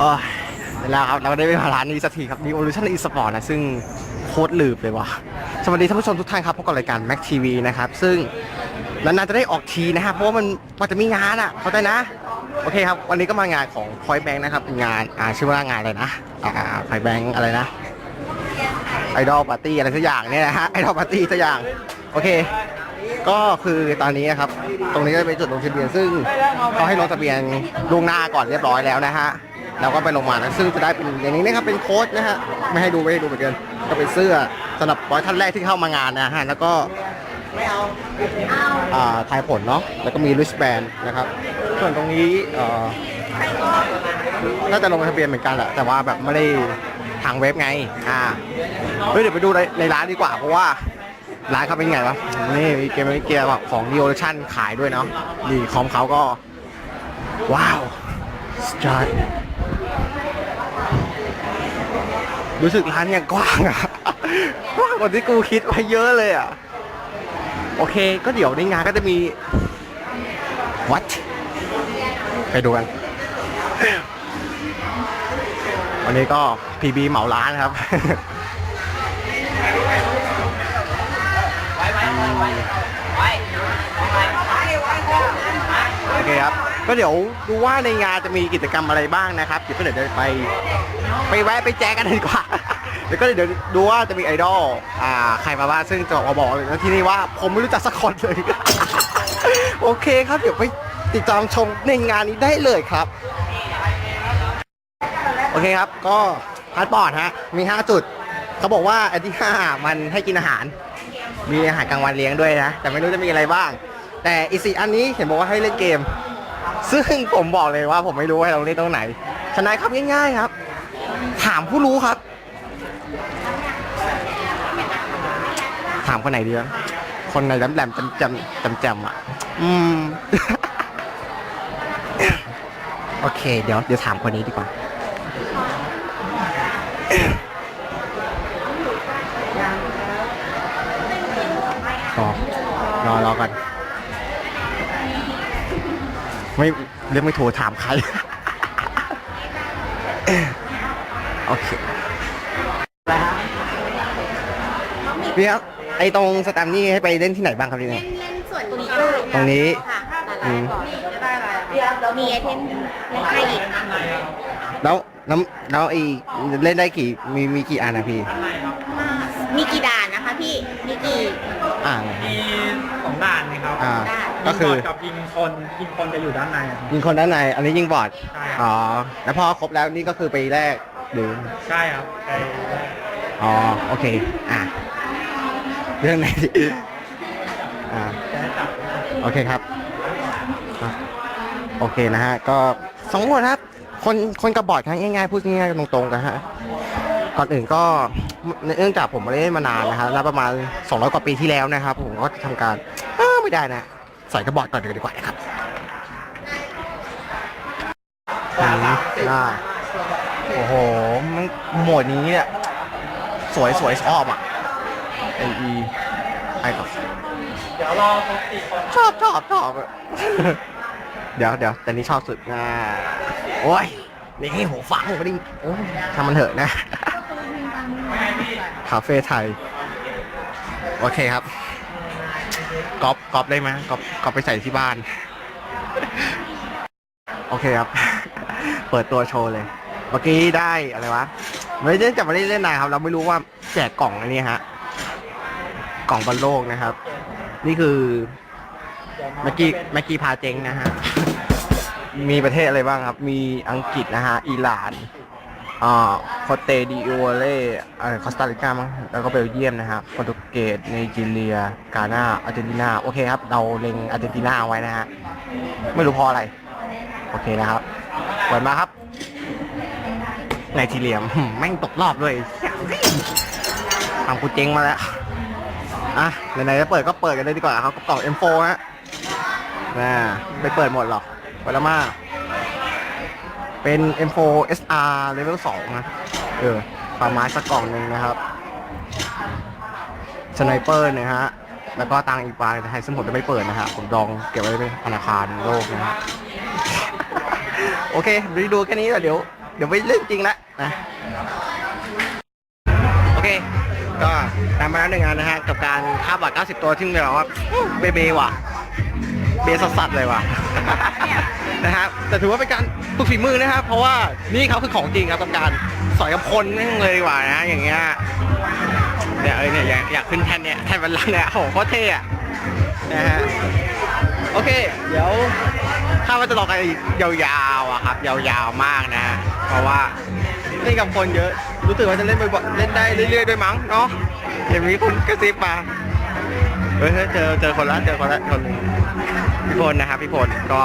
โอ้ยแล้วครับเราได้ไปร้านนี้สักทีครับ Revolution eSport นะ ซึ่งโคตรลืบเลยว่ะสวัสดีท่านผู้ชมทุกท่านครับพบกับรายการ Mac TV นะครับ ซึ่งนานๆจะได้ออกทีนะฮะเพราะว่ามันมันจะมีงานอะ เข้าใจนะ โอเคครับ วันนี้ก็มางานของ Point Bank นะครับเป็นงานอ่าชื่อว่างานอะไรนะอ่า Point Bank อะไรนะไอดอลปาร์ตี้อะไรสักอย่างเนี่ยนะฮะไอดอลปาร์ตี้สักอย่างโอเค ก็คือตอนนี้นะครับ ตรงนี้ก็เป็นจุดลงทะเบียนซึ่งเขาให้ลงทะเบียนล่วงหน้าก่อนเรียบร้อยแล้วนะฮะ แล้วก็ไปลงมานะซึ่งจะได้เป็นอย่างนี้นะครับเป็นโค้ดนะฮะไม่ให้ดูไม่ให้ดูเหมือนกันก็เป็นเสื้อสำหรับร้อยท่านแรกที่เข้ามางานนะฮะแล้วก็อ่าทายผลเนาะแล้วก็มีลิสแบนนะครับ ส่วนตรงนี้เอ่อน่าจะลงทะเบียนเหมือนกันแหละแต่ว่าแบบไม่ได้ทางเว็บไงอ่าเฮ้ยเดี๋ยวไปดูในในร้านดีกว่าเพราะว่าร้านเขาเป็นไงวะนี่มีเกมมีเกียร์แบบของ d ีโอเลชั่นขายด้วยเนาะดีคอมเขาก็ ว้าวสจาร์ รู้สึกร้านเนี่ยกว้างอะกว้างกว่าที่กูคิดไว้เยอะเลยอะโอเค ก็เดี๋ยวในงานก็จะมี what ไปดูกัน วันนี้ก็ PB เหมาร้านครับโอเคครับ ก็เดี๋ยวดูว่าในงานจะมีกิจกรรมอะไรบ้างนะครับเดี๋ยวก็เดี๋ยวจะไป ไปแวะไปแจกกันดีกว่าเดี๋ยวก็เดี๋ยวดูว่าจะมีไอดอลอ่าใครมาบ้างซึ่งจะมาบอกเลยนะที่นี่ว่าผมไม่รู้จักสักคนเลย โอเคครับเดี๋ยวไปติดตามชมในงานนี้ได้เลยครับ โอเคครับก็พาสปอร์ตฮะมี 5 จุด เขาบอกว่าอันที่ 5 มันให้กินอาหาร มีอาหารกลางวันเลี้ยงด้วยนะ แต่ไม่รู้จะมีอะไรบ้าง แต่อีกสี่อันนี้เห็นบอกว่าให้เล่นเกม ซึ่งผมบอกเลยว่าผมไม่รู้ว่าให้เราเล่นตรงไหนฉะนั้นครับง่ายๆครับ ถามผู้รู้ครับ ถามคนไหนดีวะคนไหนแหลมๆจำจำจำจำอะ อืม โอเค เดี๋ยว เดี๋ยวถามคนนี้ดีกว่า ไม่เรียกไม่โทรถามใคร โอเคพี่ครับไอตรงสแตมป์นี่ให้ไปเล่นที่ไหนบ้างครับพี่เนี่ยเล่นเล่นส่วนนี้ตรงนี้ค่ะอืม ได้อะไรมีไอเทมให้อีกแล้วแล้วแล้วไอเล่นได้กี่มีมีกี่อันนะพี่ มีกี่ด่านนะคะพี่ มีกี่อ่ามีสองด่านนะครับอ่าได้ก็คือยิงบดกับยิง คนยิงคนจะอยู่ด้านในครับ ยิงคนด้านใน อันนี้ยิงบอร์ดใช่ครับ อ๋อ แล้วพอครบแล้วนี่ก็คือไปแรกหรือ ใช่ครับไปอ๋อ โอเค อะ เรื่องไหนดีอ่า จะได้จับโอเคครับอะโอเคนะฮะ ก็สองคนครับ คนคนกระบอดครับง่ายๆ พูดง่ายๆตรงๆกันฮะ ก่อนอื่นก็เนื่องจากผมไม่ได้เล่นมานานนะฮะแล้วประมาณ 200 กว่าปีที่แล้วนะครับ ผมก็ทำการอ้าวไม่ได้นะ ใส่กระบอดก่อนดีกว่านะครับอืมได้โอ้โหมันโหมดนี้เนี่ย สวยสวยชอบอะ A E ไอกับเดี๋ยวรอครบสี่คนชอบชอบชอบอะเดี๋ยวเดี๋ยวแต่นี้ชอบสุดนะโอ้ยนี่ให้หูฟังมาดิโอ้ยทำมันเถอะนะ คาเฟ่ไทย โอเคครับ ก๊อปก๊อปได้ไหมก๊อปก๊อปไปใส่ที่บ้าน โอเคครับ เปิดตัวโชว์เลย เมื่อกี้ได้อะไรวะไม่ได้จะไม่ได้เล่นนานครับ เราไม่รู้ว่าแจกกล่องอันนี้ฮะ กล่องบอลโลกนะครับ นี่คือเมื่อกี้เมื่อกี้พาเจ๊งนะฮะ มีประเทศอะไรบ้างครับ มีอังกฤษนะฮะ อิหร่าน อ่าโคเตดิโอเล่คอสตาริกามั้งแล้วก็เบลเยียมนะฮะโปรตุเกสไนจีเรีย กานาอาร์เจนตินา โอเคครับ เราเล็งอาร์เจนตินาเอาไว้นะฮะ ไม่รู้พราะอะไร โอเคนะครับเปิดมาครับไนจีเรียมแม่งตกรอบด้วยทำกูเจ๊งมาแล้ว อะ ไหนๆจะเปิดก็เปิดกันเลยดีกว่าครับกล่อง M4 ฮะน่าไม่เปิดหมดหรอกเปิดแล้วมา เป็น M4 SR Level 2นะเออปลาไม้สักกล่องหนึ่งนะครับสไนเปอร์นะฮะแล้วก็ตังอีกปลาไทยซึ่งผมจะไม่เปิดนะฮะผมดองเก็บไว้ในธนาคารโลกนะฮะโอเคดูแค่นี้แล้วเดี๋ยวเดี๋ยวไปเล่นจริงละนะโอเค ก็ตามมาแล้วหนึ่งงานนะฮะกับการค่าบัตร90 ตัวที่แบบว่าเบเบว่ะ เบสัสๆเลยว่ะ นะครับแต่ถือว่าเป็นการฝึกฝีมือนะครับ เพราะว่านี่เขาคือของจริงครับกับการสอยกับคนนั่งเลยดีกว่านะอย่างเงี้ยเนี่ยเออเนี่ยอยากอยากขึ้นแท่นเนี่ยแท่นบันลังก์เนี่ยโอ้โหโคตรเท่อะนะฮะโอเค เดี๋ยวข้าว่าจะรอกันยาวๆอะครับ ยาวๆมากนะเพราะว่าเล่นกับคนเยอะรู้สึกว่าจะเล่นบ่อยๆเล่นได้เรื่อยๆด้วยมั้งเนาะเดี๋ยวมีคุณกระซิบมาเฮ้ยเฮ้ยเจอเจอคนละเจอคนละคนหนึ่งพี่พลนะครับพี่พลก็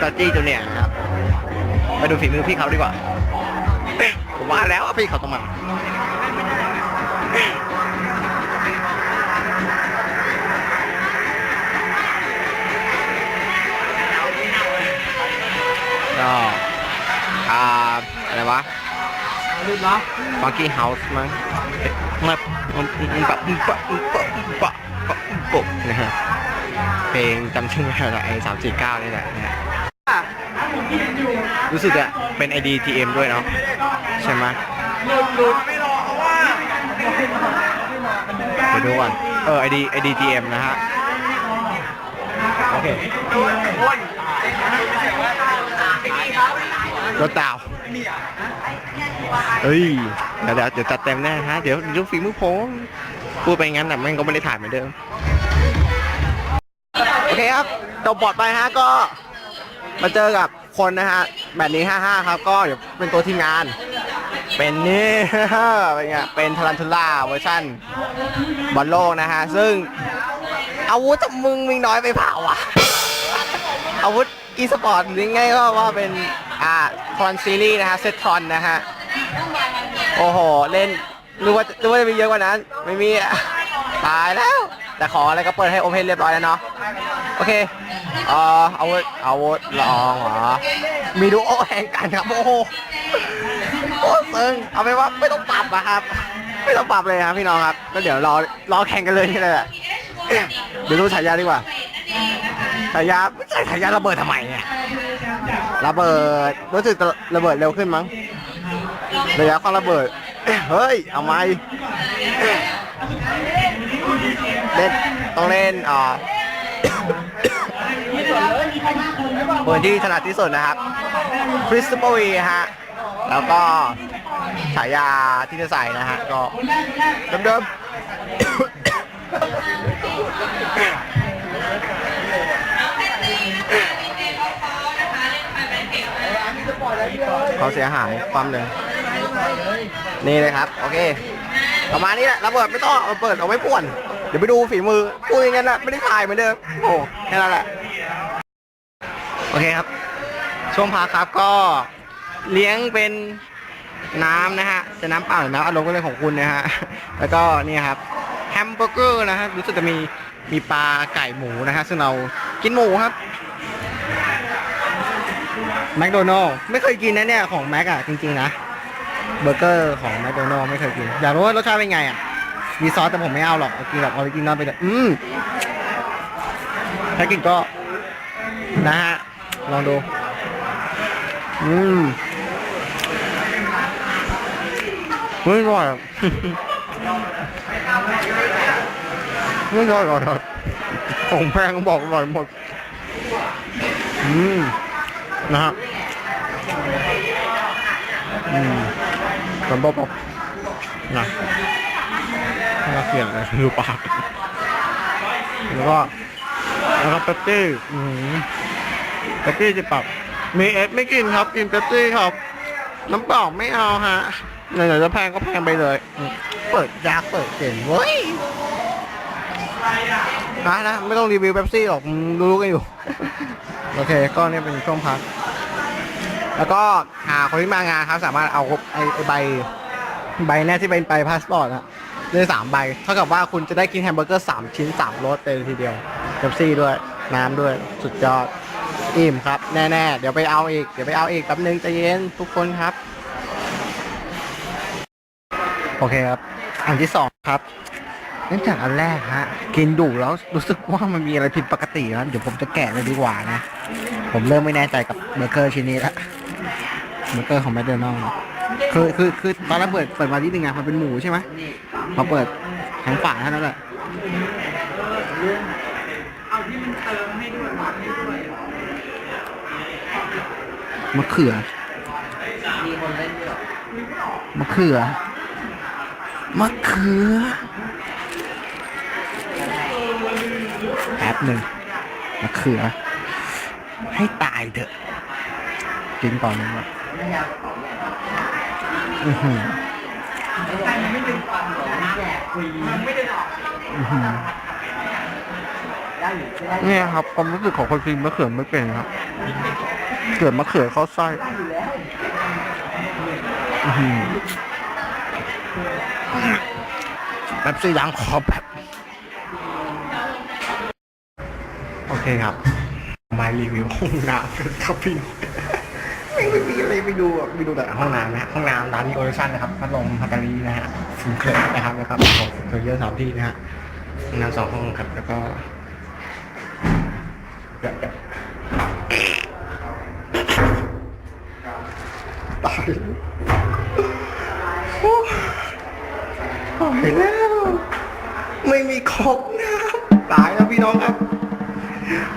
ตาจี้จูเนียครับไปดูฝีมือพี่เขาดีกว่าผมว่าแล้วพี่เขาต้องมาก็อ่าอะไรวะลืมเนาะฟังกี้เฮาส์มั้งมาปะปะปะปะปะปะนะฮะ เพลงจำชื่อไม่ได้ละไอ้สามสี่เก้านี่แหละนะฮะรู้สึกอะเป็น ID TM ด้วยเนาะใช่ไหมหลุดหลุดไม่รอเพราะว่าเดี๋ยวดูก่อนเออ ID ID TM นะฮะโอเครถดาวเฮ้ยเดี๋ยวเดี๋ยวเดี๋ยวจัดเต็มแน่ฮะเดี๋ยวดูฝีมือผมพูดไปงั้นน่ะแม่งก็ไม่ได้ถ่ายเหมือนเดิมโอ เคครับจบบอดไปฮะก็มาเจอกับคนนะฮะแบบนี้ 55 ครับก็เดี๋ยวเป็นตัวทีมงาน เป็นนี่เป็นไงเป็นทารันทูล่าเวอร์ชันบอลโลกนะฮะ ซึ่งอาวุธมึงมึงน้อยไปเปล่าวะอาวุธอีสปอร์ตหรือไงก็ว่าเป็น อ่าทรอนซีรีส์นะฮะ เซตทรอนนะฮะ โอ้โห เล่นรู้ว่ารู้ว่าจะมีเยอะกว่านั้น ไม่มีตายแล้ว แต่ขออะไรก็เปิดให้โอเพนเรียบร้อยแล้วเนาะ โอเคเอ่ออาวุธอาวุธลองเหรอ มีดูโอแห่งกันครับโอ้โหโอ้เซิงเอาไปว่าไม่ต้องปรับอะครับ ไม่ต้องปรับเลยครับพี่น้องครับก็เดี๋ยวรอรอแข่งกันเลยนี่แหละเดี๋ยวดูฉายาดีกว่าฉายาไม่ใช่ฉายาระเบิดทำไมเนี่ยระเบิดรู้สึกระเบิดเร็วขึ้นมั้งระยะความระเบิดเฮ้ยเอาไหมเล่นต้องเล่นอ่า ปืนที่ถนัดที่สุดนะครับคริสตัลวีฮะ แล้วก็ฉายาที่จะใส่นะฮะ ก็เดิมๆเขาเสียหายความเลยนี่เลยครับ โอเคประมาณนี้แหละระเบิดไม่ต้องเปิดเอาไว้ป่วน เดี๋ยวไปดูฝีมือพูดอย่างนั้นนะไม่ได้ถ่ายเหมือนเดิมโอ้แค่นั้นแหละ โอเคครับ ช่วงพักครับก็เลี้ยงเป็นน้ำนะฮะจะน้ำเปล่าหรือน้ำอารมณ์ก็เรื่องของคุณนะฮะ แล้วก็นี่ครับแฮมเบอร์เกอร์นะฮะรู้สึกจะมีมีปลาไก่หมูนะฮะซึ่งเรากินหมูครับแมคโดนัลไม่เคยกินนะเนี่ยของแม็กอะจริงๆนะเบอร์เกอร์ของแมคโดนัลไม่เคยกิน อยากรู้ว่ารสชาติเป็นไงอะมีซอสแต่ผมไม่เอาหรอกเอากินแบบออริจินอลไปเลยอืมถ้ากินก็นะฮะ ลองดู อืมเฮ้ยอร่อยอะไม่อร่อยอร่อยของแพงบอกอร่อยหมด อืม นะฮะ อืมกันบ๊อบๆนะน่าเกลียดเลยดูปาก แล้วก็ แล้วก็เป๊ปซี่อืม เป๊ปซี่จะปรับมีเอสไม่กินครับ กินเป๊ปซี่ครับ น้ำเปล่าไม่เอาฮะไหนๆจะแพงก็แพงไปเลยอืมเปิดยากเปิดเก่งเว้ยนะนะไม่ต้องรีวิวเป๊ปซี่หรอกรู้ๆกันอยู่ โอเค ก็เนี่ยเป็นช่วงพัก แล้วก็หาคนที่มางานครับสามารถเอาไอ้ไอ้ใบใบแน่ที่เป็นใบพาสปอร์ตอะได้สามใบ เท่ากับว่าคุณจะได้กินแฮมเบอร์เกอร์สามชิ้นสามรสเลยทีเดียวเบปซี่ด้วย น้ำด้วย สุดยอด อิ่มครับ แน่ๆ เดี๋ยวไปเอาอีก เดี๋ยวไปเอาอีกแป๊บนึงใจเย็นทุกคนครับ โอเคครับ อันที่สองครับเนื่องจากอันแรกฮะ กินดุแล้วรู้สึกว่ามันมีอะไรผิดปกติแล้วเดี๋ยวผมจะแกะเลยดีกว่านะ ผมเริ่มไม่แน่ใจกับเบอร์เกอร์ชิ้นนี้ละเบอร์เกอร์ของแมคโดนัลล์คือคือคือตอนแรกเปิดเปิดมาที่หนึ่งอะมันเป็นหมูใช่ไหมพอเปิดทั้งฝาเท่านั้นแหละ มะเขือมะเขือมะเขือแป๊บหนึ่งมะเขือ ให้ตายเถอะกินก่อนเลยวะอื้อหือมันไม่ดึงวามหรอมันไม่ได้หรอกอื้อหือเนี่ยครับความรู้สึกของคนกินมะเขือไม่เป็นครับ เขือมะเขือเข้าไส้แบบสีล้างคอแบบโอเคครับ มารีวิวห้องน้ำกันครับพี่น้องไม่มีอะไรไปดูไปดูแต่ห้องน้ำนะฮะห้องน้ำร้านนี้โอเรชั่นนะครับพัดลมพัตตาลีนะฮะฟูเคลนะครับนะครับของเคยเยอะสามที่นะฮะห้องน้ำสองห้องครับ แล้วก็เดี๋ยว ตายแล้วโอ้ยแล้ว ไม่มีครบนะครับตายแล้วพี่น้องครับ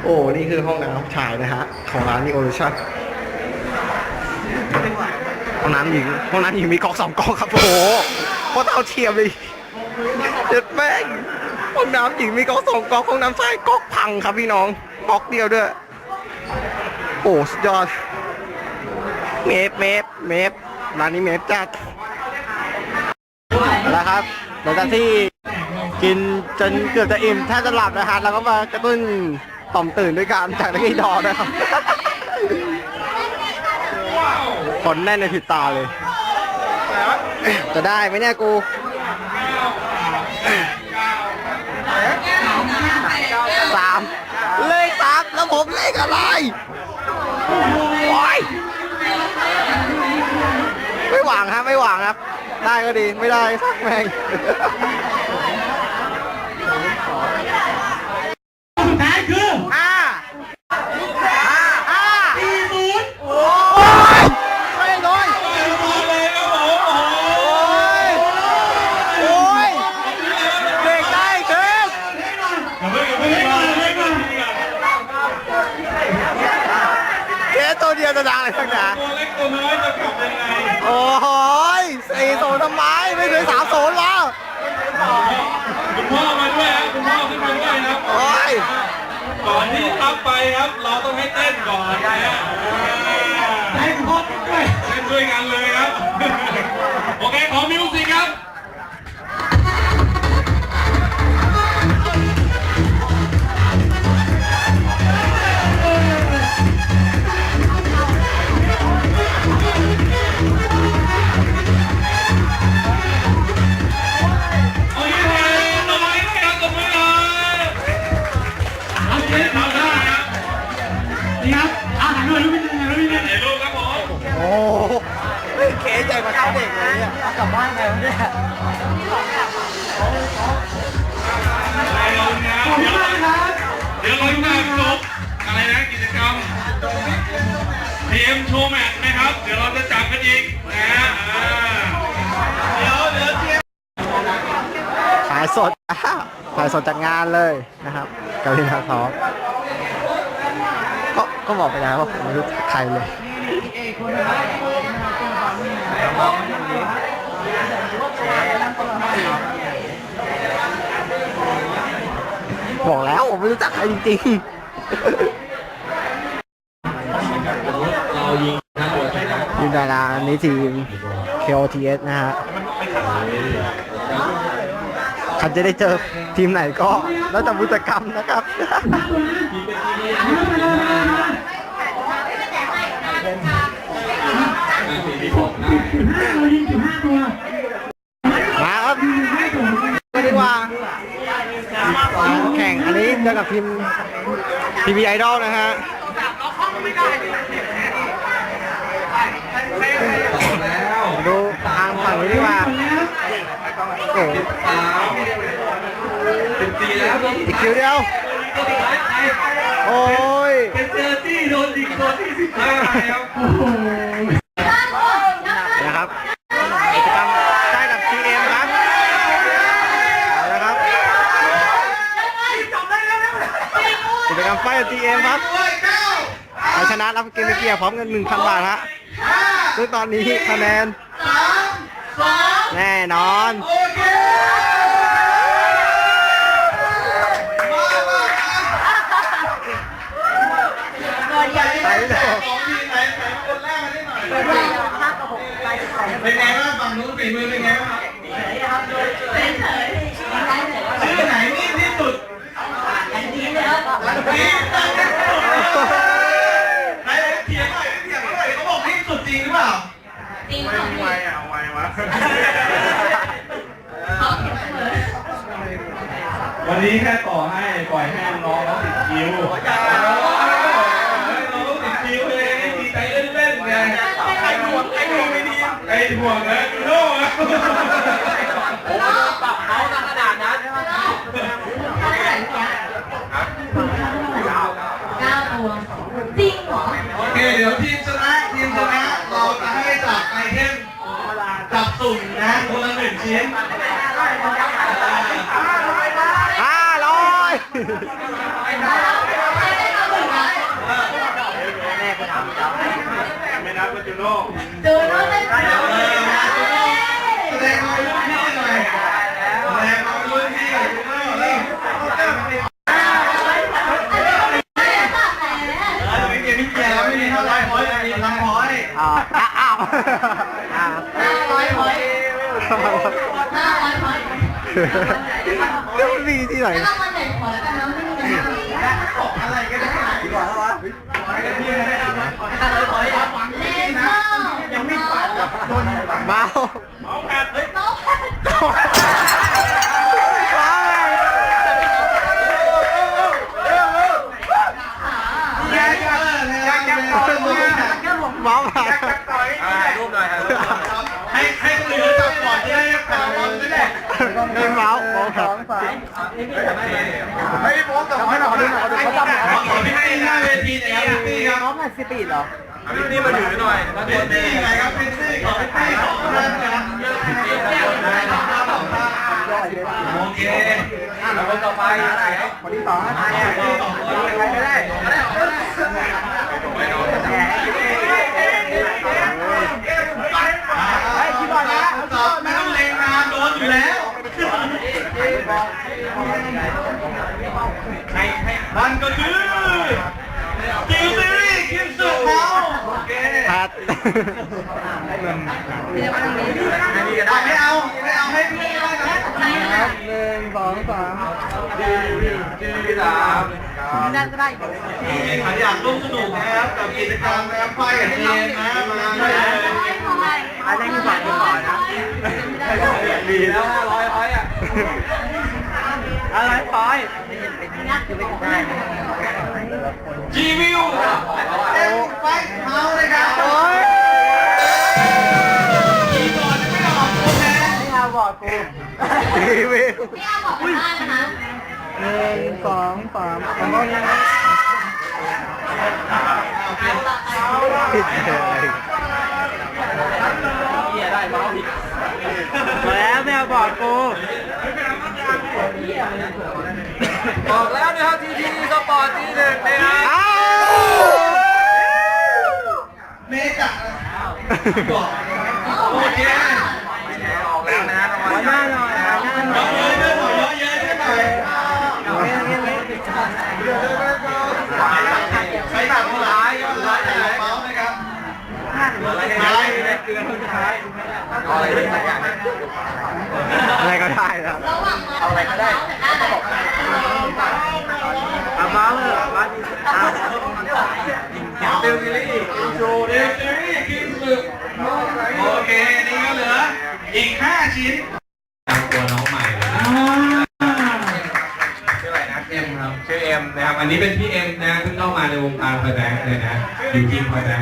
โอ้นี่คือห้องน้ำชายนะฮะ ของร้านนีโอริชั่นห้องน้ำหญิงห้องน้ำหญิงมีก๊อกสองก๊อกครับโอ้โหโคตรเท่าเทียมเลยเจ็ดแม่งห้องน้ำหญิงมีก๊อกสองก๊อกห้องน้ำชายก๊อกพังครับพี่น้องก๊อกเดียวด้วยโอ้สุดยอด เมฟเมฟเมฟร้านนี้เมฟจัดแล้วครับหลังจากที่กินจนเกือบจะอิ่มแทบจะหลับนะฮะแล้วก็มากระตุ้นต่อมตื่นด้วยการจากนักกีฬานะครับผลแน่นในผิดตาเลย จะได้ไหมเนี่ยกูสามเลขสามแล้วผมเลขอะไรโอ้ย วังครับไม่หวังครับ ได้ก็ดีไม่ได้สักแม่งสุดท้ายคือห้าห้าห้าสี่ศูนย์โอ้ยไม่เลยมาเลยครับผมโอ้โหโอ้ยโอ้ยเด็กได้ครับอย่าเพิ่งอย่าเพิ่งมาเลยก่อนเคสตัวเดียวจะดังอะไรสักหนาตัวเล็กตัวน้อยจะกลับยังไง โอ้ยสี่โซนทำไม ไม่เคยสามโซนแล้ว คุณพ่อมาด้วยครับคุณพ่อขึ้นมาด้วยนะครับ โอ้ยก่อนที่ทับไปครับ เราต้องให้เต้นก่อนนะฮะให้พ่อด้วยเต้นด้วยกันเลยครับ โอเค ขอมิวสิกครับ ดี๋ยวเราจะจับกันอีกนะถ่าเดี๋ยวเดี๋ยวเตรียมขายสดอ่ายสดจากงานเลยนะครับกาลินาทอปก็ก็บอกไปแล้วว่าผมไม่รู้ใครเลยบอกแล้วผมไม่รู้จักใครจริงๆ เรายิงนะตัวช นะอันนี้ทีม KOTS นะฮะใครจะได้เจอทีมไหนก็แล้วแต่บุตกรรมนะครับ มาครับก็ดีกว่า แข่งอันนี้เจอกับทีมทีวีไอดอลนะฮะ ดูทางฝั่งนี้ดีกว่าแล้วโอ้โหแล้วโดนอีกคิวเดียวตัวสุดท้ายใครโอ้ย เป็นเจอที่โดนยิงตัวที่สิบห้าครับโอ้โหนะครับกิจกรรมได้กับ GM ครับเอาละครับกิจกรรมไฟกับ GM ครับใครชนะรับเกมเกียร์พร้อมเงิน1,000 บาทฮะซึ่งตอนนี้คะแนน แน่นอน เป็นไงบ้างฝั่งนู้นฝีมือเป็นไงบ้าง นี้แค่ต่อให้ปล่อยให้งน้องเขาติดคิ้วน้องติดคิ้วเลยดีใจเล่นๆไงใครห่วงใครห่วงไม่ดีใครห่วงนะโน่ปรับเขาขนาดนั้นเก้าตัวจริงหรอโอเคเดี๋ยวทีมชนะทีมชนะเราจะให้จับไอเทมจับสุ่มนะคนละหนึ่งชิ้น ไม่นับก็จูโน่ดูน้องเป็นคนแสดงความรู้พี่หน่อยแสดงความรู้พี่หน่อยจูโน่เริ่มไม่เกี่ยวไม่เกี่ยวไม่มีเท่าไรพอยมีพลังพอยอ้าวอ้าวอ้าวห้าร้อยพอยห้าร้อยพอยเรื่องดีที่ไหนแล้ววันไหนขอแล้วกันนะไม่มีกันนะอะไรก็ได้ดีกว่าแล้ววะเล่นเข้ายังไม่ฝันกับเมาเมาแปดเฮ้ยน้องแย่แย่แย่แย่ต่อยมือ เมาผ่าน รูปหน่อยให้ให้คนอื่นจับก่อนจะได้แปดบอลไม่ได้ ไม่เมาเมาสองสาม ไม่พร้อมกับให้เราดูหน่อยเขาจับขอไม่ให้หน้าเวทีนะครับพี่ครับน้องแมันสปีดเหรอพี่นี่มาถือหน่อยพี่นี่ไงครับพี่นี่ของพี่นี่ขอท่านนะครับโอเคแล้วคนต่อไปอะไรครับคนที่สองนะใครไม่ได้ไอ้คิดบอลนะตอบไม่ต้องเลงนานโดนอยู่แล้ว มันก็คือคิวซีรีส์คิวสุดเขาโอเคแพทไม่เอา ไม่เอาให้พี่ได้นะหนึ่งสองสามที่สามอยากร่วมสนุกนะครับกับกิจกรรมนะครับไฟกับเทียนะมาได้เลย อันนี้คือฝั่งที่องนะดีแล้วห้าร้อยร้อยอะอะไรพอยจีวิวเอ็มไฟเมาเลยครับโอ้ยคีย์บอร์ดไม่ออกโอเคทีวีพี่อาบอกได้นะคะหนึ่งสองสามแล้วก็ผิดเลย มาแล้วแมวบอกกูบอกแล้วนะครับทีทีสปอร์ตที่หนึ่งนะครับอ้าวเมกะบอกโอเคออกแล้วนะรางวัลหน้าหน่อยหน้าหน่อยเยอะเยอะหน่อยเยอะเยอะหน่อยใช้แบบร้ายร้ายอะไรเมาส์นะครับร้ายในเกลือทุกท้าย อะไรก็ได้อะไรก็ได้นะระหว่างเอาอะไรก็ได้เอามาเลยมาเดลซีรีส์โชว์เดลซีรีส์กินสึกโอเคนี่ก็เหลืออีก5ชิ้นตัวน้องใหม่เลยอ่าชื่ออะไรนะเอ็มครับชื่อเอ็มนะครับอันนี้เป็นพี่เอ็มนะเพิ่งเข้ามาในวงการไฟแบงเลยนะอยู่ทีมไฟแบง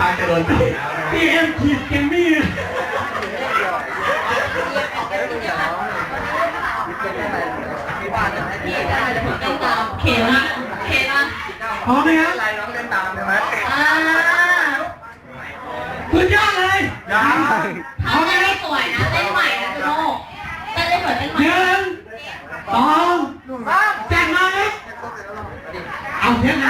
ปากจะโดนเตะพี่เอ็มขีดเกมมี่เขมะเขมะพร้อมไหมครับอะไรน้องเล่นตามใช่ไหมอ่าคุณยอดเลยยังพร้อมไหมครับสวยนะเต้นใหม่นะจุโน่เต้นได้เหมือนเต้นใหม่หนึ่งสองแจ้มาครับเอาเทียงไหน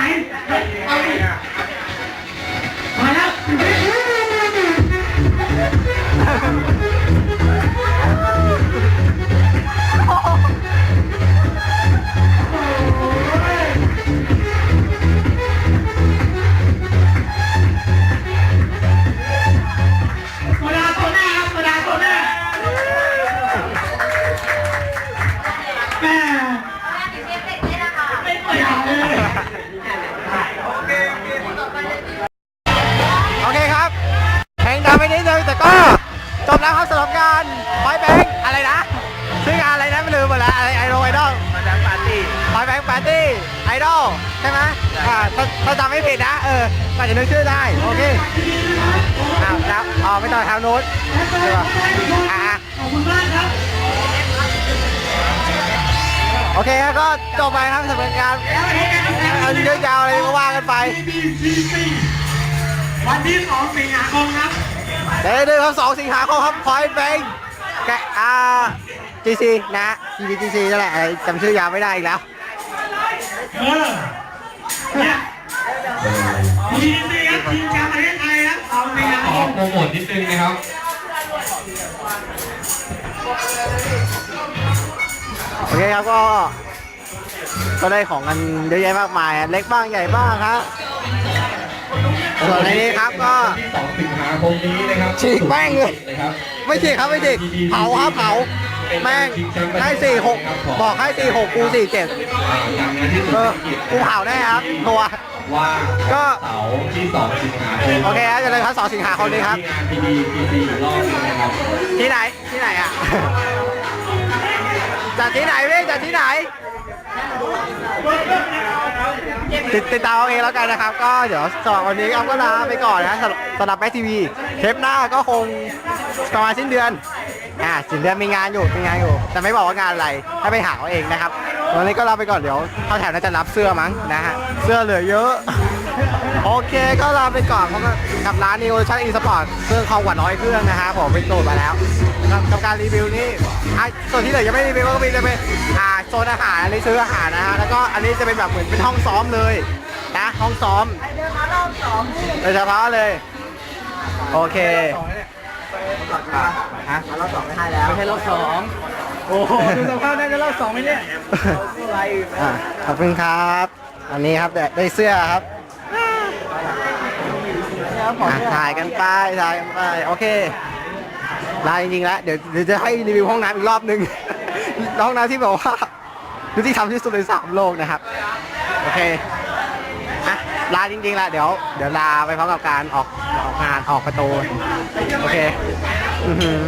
ใช่ไหมอ่าถ้าถ้าจำไม่ผิดนะ เออก็จะนึกชื่อได้ โอเคอ้าวครับอ๋อไม่ต่อทางโน้นใช่ป่ะอ่าขอบคุณมากครับโอเคครับก็จบไปครับสำหรับงานเอาเยอะยาวอะไรก็ว่ากันไป BBCC วันที่2สิงหาคมครับเดี๋ยวเดือนครับสองสิงหาคมครับพอยแบงแกอ่า GC นะ GBGC นั่นแหละอะไรจำชื่อยาวไม่ได้อีกแล้ว เออ เนี่ย BBCC ครับทีมชาติประเทศไทยครับ2สิงหาขคอมโปรโมทนิดนึงนะครับโอเคครับก็ ก็ได้ของกันเยอะแยะมากมาย เล็กบ้างใหญ่บ้างครับ ส่วนในนี้ครับก็ที่สองสิงหาคมนี้นะครับฉีกแม่งเลย นะครับ ไม่ฉีกครับไม่ฉีกเผาครับเผา แม่งให้สี่หกบอกให้สี่หกกูสี่เจ็ดอ่าจากงานที่เอสุอดกิจกูเผาได้ครับตัวว่าก็เสาร์ที่สองสิงหาคมโอเคครับจะเลยครับสองสิงหาคมนี้ครับที่งาน PBPC รอบนึงนะครับที่ไหนที่ไหนอะจัดที่ไหนพี่จัดที่ไหนติดติดตามเอาเองแล้วกันนะครับ ก็เดี๋ยวสำหรับวันนี้เอาก็ลาไปก่อนนะสำหรับสำหรับแม็กทีวีเทปหน้าก็คงประมาณสิ้นเดือน อ่าสิ้นเดือนมีงานอยู่มีงานอยู่ แต่ไม่บอกว่างานอะไรให้ไปหาเอาเองนะครับวันนี้ก็ลาไปก่อนเดี๋ยวเข้าแถวน่าจะรับเสื้อมั้งนะฮะเสื้อเหลือเยอะ โอเคก็ลาไปก่อนเพราะว่ากับร้าน Neo Ocean e Sport เครื่องคอมกว่าร้อยเครื่องนะฮะผมไปโหลดมาแล้วกับกับการรีวิวนี่อะส่วนที่เหลือยังไม่รีวิวก็มีจะเป็นอ่าโซนอาหารอันนี้ซื้ออาหารนะฮะแล้วก็อันนี้จะเป็นแบบเหมือนเป็นห้องซ้อมเลยนะห้องซ้อมโดยเฉพาะเลย โอเค ฮะรอบสองไม่ใช่แล้วไม่ใช่รอบสองโอ้โหดูสภาพได้จะรอบสองไหมเนี่ยอะขอบคุณครับ อันนี้ครับได้ได้เสื้อครับอะถ่ายกันไปถ่ายกันไปโอเคลาจริงๆแล้วเดี๋ยวเดี๋ยวจะให้รีวิวห้องน้ำอีกรอบนึง ห้องน้ำที่บอกว่าดูที่ทำที่สุดในสามโลกนะครับ โอเคอะ ลาจริงๆล้วเดี๋ยวเดี๋ยวลาไปพร้อมกับการออกออกงานออกประตูโอเคอื้อหือ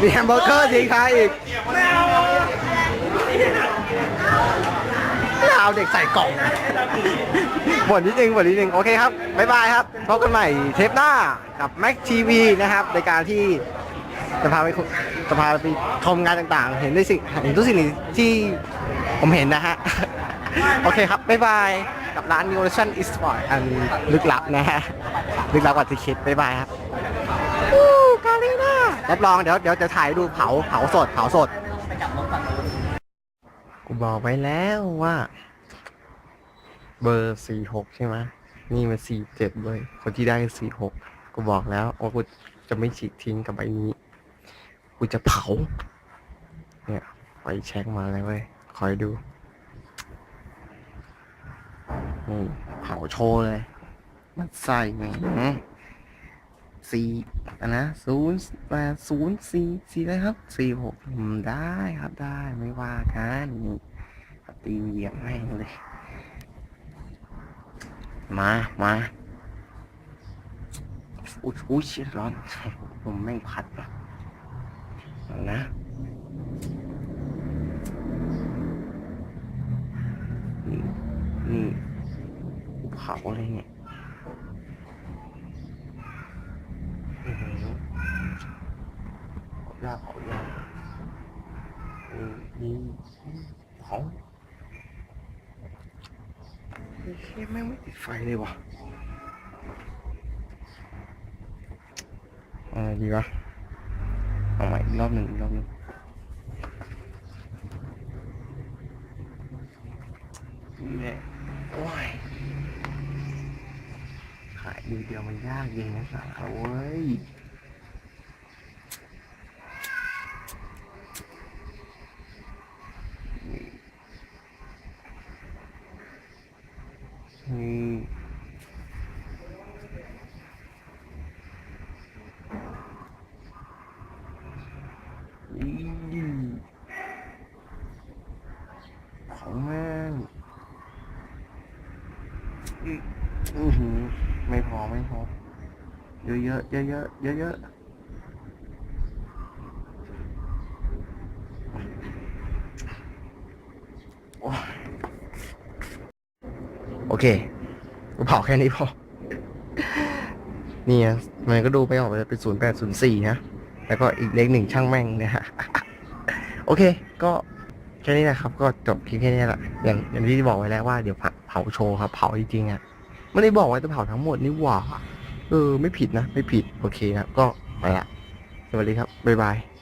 มีแฮมเบอร์เกอร์ทิ้งท้ายอีกไม่เอาเด็กใส่กล่องบ่นนิดนึงบ่นนิดนึงโอเคครับบ๊ายบายครับพบกันใหม่เทปหน้ากับ Mac TV นะครับในการที่จะพาไปจะพาไปชมงานต่างๆ เห็นได้สิ่งเห็นทุกสิ่งที่ผมเห็นนะฮะ โอเคครับ บ๊ายบาย กับร้าน New Ocean Esport อันลึกลับนะฮะ ลึกลับกว่าที่คิดบ๊ายบายครับอู้กาลีน่ารับรองเดี๋ยวเดี๋ยวจะถ่ายดูเผาเผาสดเผาสด กูบอกไว้แล้วว่า เบอร์สี่หกใช่ไหมนี่มันสี่เจ็ดเลย คนที่ได้สี่หกกูบอกแล้วว่ากูจะไม่ฉีกทิ้งกับใบนี้ กูจะเผา เนี่ยไฟแช็กมาแล้วเว้ย คอยดู นี่เผาโชว์เลย มันใส่ไงสี่อะนนะศูนย์แปดศูนย์สี่สี่เลยครับสี่หกได้ครับได้ไม่ว่ากันนี่ตีเหยียบให้เลย มามาอุ้ยอุ้ยร้อนผมแม่งพัดว่ะนะนี่นี่ เผาเลยเนี่ยอื้อหือเผายากเผายากนี่นี่เผาชี่ยแม่งไม่ติดไฟเลยวะเอะไรดีวะเอาใหม่อีกรอบหนึ่งอีกรอบหนึ่งเนี่ยโอ้ย ขายดี เดียวมันยากเย็นนะสาวเว้ย นี่นี่ของแม่งอืออื้อหือไม่พอไม่พอ เยอะเยอะเยอะเยอะเยอะเยอะโอเคกูเผาแค่นี้พอ นี่นะมันก็ดูไม่ออกเป็นศูนย์แปดศูนย์สี่นะ แล้วก็อีกเลขหนึ่งช่างแม่งเนี่ยฮะ โอเค ก็แค่นี้นะครับ ก็จบคลิปแค่นี้แหละ อย่างอย่างที่บอกไว้แล้วว่าเดี๋ยวเผาโชว์ครับ เผาจริงๆอะ ไม่ได้บอกว่าจะเผาทั้งหมดนี่หว่า เออ ไม่ผิดนะ ไม่ผิด โอเคครับ ก็ไปละ สวัสดีครับ บ๊ายบาย